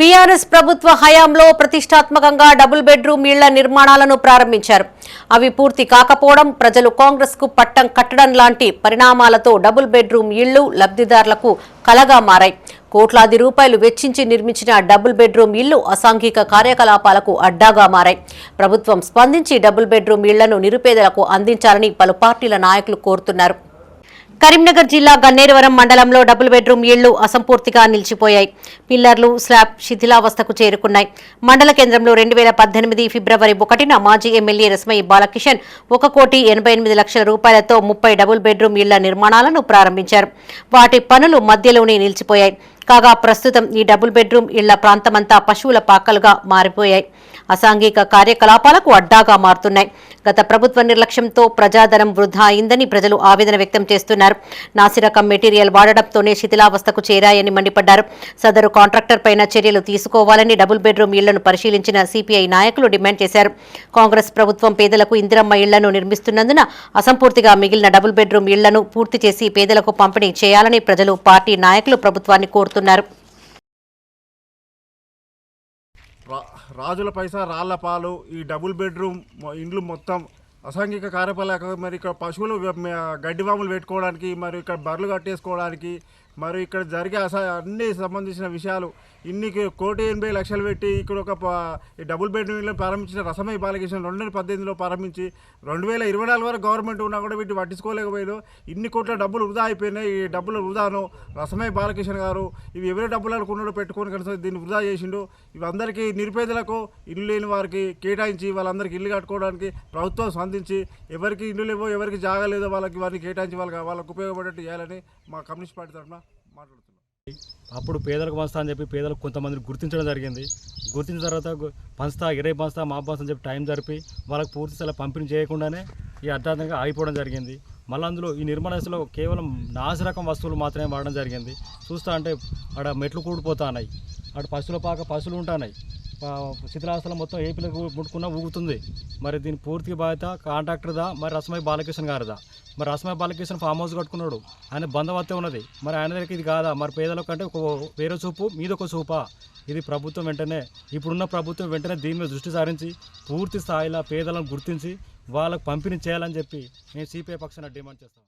BRS ప్రభుత్వ హయాంలో ప్రతిష్టాత్మకంగా డబుల్ బెడ్రూమ్ ఇళ్ళ నిర్మాణాలను ప్రారంభించారు. అవి పూర్తి కాకపోవడం ప్రజలు కాంగ్రెస్కు పట్టం కట్టడం లాంటి పరిణామాలతో డబుల్ బెడ్రూమ్ ఇళ్ళు లబ్ధిదారులకు కలగా మారాయి. కోట్లాది రూపాయలు వెచ్చించి నిర్మించిన డబుల్ బెడ్రూమ్ ఇళ్ళు అసాంఘిక కార్యకలాపాలకు అడ్డాగా మారాయి. ప్రభుత్వం స్పందించి డబుల్ బెడ్రూమ్ ఇళ్ళను నిరుపేదలకు అందించాలని పలు పార్టీల నాయకులు కోరుతున్నారు. కరీంనగర్ జిల్లా గన్నేరువరం మండలంలో డబుల్ బెడ్రూమ్ ఇళ్ళు అసంపూర్తిగా నిలిచిపోయాయి. పిల్లర్లు స్లాబ్ శిథిలావస్థకు చేరుకున్నాయి. మండల కేంద్రంలో రెండు వేల పద్దెనిమిది ఫిబ్రవరి ఒకటిన మాజీ ఎమ్మెల్యే రస్మయ్య బాలకిషన్ ఒక కోటి ఎనభై ఎనిమిది లక్షల రూపాయలతో ముప్పై డబుల్ బెడ్రూమ్ ఇళ్ళ నిర్మాణాలను ప్రారంభించారు. వాటి పనులు మధ్యలోనే నిలిచిపోయాయి. కాగా ప్రస్తుతం ఈ డబుల్ బెడ్రూమ్ ఇళ్ళ ప్రాంతమంతా పశువుల పాకలుగా మారిపోయాయి. అసాంఘిక కార్యకలాపాలకు అడ్డాగా మారుతున్నాయి. గత ప్రభుత్వ నిర్లక్ష్యంతో ప్రజాధనం వృధా అయిందని ప్రజలు ఆవేదన వ్యక్తం చేస్తున్నారు. నాసిరకం మెటీరియల్ వాడడంతోనే శిథిలావస్థకు చేరాయని మండిపడ్డారు. సదరు కాంట్రాక్టర్ పైన చర్యలు తీసుకోవాలని డబుల్ బెడ్రూమ్ ఇళ్ళను పరిశీలించిన సిపిఐ నాయకులు డిమాండ్ చేశారు. కాంగ్రెస్ ప్రభుత్వం పేదలకు ఇందిరమ్మ ఇళ్ళను నిర్మిస్తున్నందున అసంపూర్తిగా మిగిలిన డబుల్ బెడ్రూమ్ ఇళ్ళను పూర్తి చేసి పేదలకు పంపిణీ చేయాలని ప్రజలు పార్టీ నాయకులు ప్రభుత్వాన్ని కోరుతున్నారు. రాజుల పైసా రాళ్ళ పాలు ఈ డబుల్ బెడ్రూమ్ ఇండ్లు మొత్తం అసాంఘిక కార్యకలాపాలు మరి ఇక్కడ పశువులు గడ్డి వాములు పెట్టుకోవడానికి మరి ఇక్కడ బర్రెలు కట్టేసుకోవడానికి మరి ఇక్కడ జరిగే అస అన్ని సంబంధించిన విషయాలు ఇన్ని కోటి ఎనభై లక్షలు పెట్టి ఇక్కడ ఒక డబుల్ బెడ్రూమ్లో ప్రారంభించిన రసమయ్య బాలకృష్ణ రెండు వేల పద్దెనిమిదిలో ప్రారంభించి రెండు వేల ఇరవై నాలుగు వరకు గవర్నమెంట్ ఉన్నా కూడా వీటిని పట్టించుకోలేకపోయారు ఇన్ని కోట్ల డబ్బులు వృధా అయిపోయినాయి. ఈ డబ్బులు వృధాను రసమయ్య బాలకృష్ణ గారు ఇవి ఎవరి డబ్బులు అనుకున్నాడో పెట్టుకొని కనుక దీన్ని వృధా చేసిండు. ఇవి అందరికీ నిరుపేదలకు ఇల్లు లేని వారికి కేటాయించి వాళ్ళందరికీ ఇల్లు కట్టుకోవడానికి ప్రభుత్వం స్పందించి ఎవరికి ఇల్లు లేవో ఎవరికి జాగా లేదో వాళ్ళకి వారిని కేటాయించి వాళ్ళకి వాళ్ళకి ఉపయోగపడేట్టు చేయాలని మా కమ్యూనిస్ట్ పార్టీ తరఫున మాట్లాడుతున్నాం. అప్పుడు పేదలకు పంచుతా అని చెప్పి పేదలకు కొంతమందిని గుర్తించడం జరిగింది. గుర్తించిన తర్వాత పంచుతా ఇరవై పంచుతా మా పంచుతా అని చెప్పి టైం జరిపి వాళ్ళకి పూర్తి స్థలం పంపిణీ చేయకుండానే ఈ అర్ధాంతంగా ఆగిపోవడం జరిగింది. మళ్ళీ అందులో ఈ నిర్మాణ దశలో కేవలం నాసి రకం వస్తువులు మాత్రమే వాడడం జరిగింది. చూస్తా అంటే ఆడ మెట్లు కూడిపోతా ఉన్నాయి. ఆడ పశువుల పాక పశువులు ఉంటున్నాయి శిథిలాస్థలం మొత్తం ఏపీలకు ముట్టుకున్నా ఊగుతుంది. మరి దీని పూర్తి బాధ్యత కాంట్రాక్టర్దా? మరి రసమయ్య బాలకృష్ణ గారిదా? మరి రసమయ్య బాలకృష్ణ ఫామ్ హౌస్ కట్టుకున్నాడు. ఆయన బంధవత్తే ఉన్నది. మరి ఆయన దగ్గరికి ఇది కాదా? మరి పేదల కంటే ఒక వేరే చూపు మీద ఒక చూపా? ఇది ప్రభుత్వం వెంటనే ఇప్పుడున్న ప్రభుత్వం వెంటనే దీని మీద దృష్టి సారించి పూర్తి స్థాయిలో పేదలను గుర్తించి వాళ్ళకు పంపిణీ చేయాలని చెప్పి మేము సిపిఐ పక్షాన డిమాండ్ చేస్తాం.